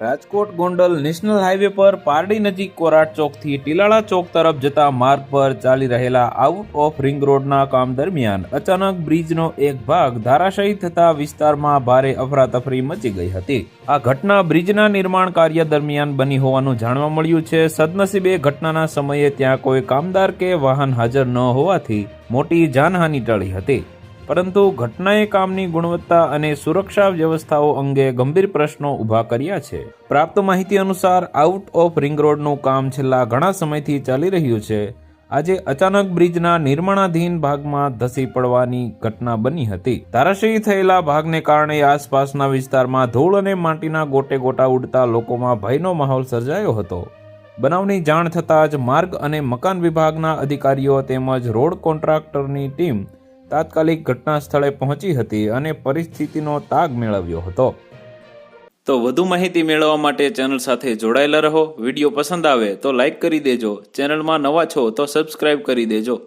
Rajkot Gondal national highway પર પારડી નજીક કોરાટ ચોકથી ટીલાળા ચોક તરફ જતા માર્ગ પર ચાલી રહેલા આઉટ ઓફ રિંગ રોડના કામ દરમિયાન અચાનક બ્રિજનો એક ભાગ ધારાશયી થતા વિસ્તારમાં ભારે અફરાતફરી મચી ગઈ હતી. આ ઘટના બ્રિજના નિર્માણ કાર્ય દરમિયાન બની હોવાનું જાણવા મળ્યું છે. સદનસીબે ઘટનાના સમયે ત્યાં કોઈ કામદાર કે વાહન હાજર ન હોવાથી મોટી જાનહાનિ ટળી હતી. પરંતુ ઘટનાએ કામની ગુણવત્તા અને સુરક્ષા વ્યવસ્થાઓ અંગે ગંભીર પ્રશ્નો ઊભા કર્યા છે. પ્રાપ્ત માહિતી અનુસાર આઉટ ઓફ રિંગ રોડનું કામ છેલ્લા ઘણા સમયથી ચાલી રહ્યું છે. આજે અચાનક બ્રિજના નિર્માણાધીન ભાગમાં ધસી પડવાની ઘટના બની હતી. તારાશયી થયેલા ભાગને કારણે આસપાસના વિસ્તારમાં ધૂળ અને માટીના ગોટે ગોટા ઉડતા લોકોમાં ભયનો માહોલ સર્જાયો હતો. બનાવની જાણ થતાં જ માર્ગ અને મકાન વિભાગના અધિકારીઓ તેમજ રોડ કોન્ટ્રાક્ટરની ટીમ તાત્કાલિક ઘટના સ્થળે પહોંચી હતી અને પરિસ્થિતિનો તાગ મેળવ્યો હતો. તો વધુ માહિતી મેળવવા માટે ચેનલ સાથે જોડાયેલા રહો. વીડિયો પસંદ આવે તો લાઈક કરી દેજો. ચેનલમાં નવા છો તો સબસ્ક્રાઇબ કરી દેજો.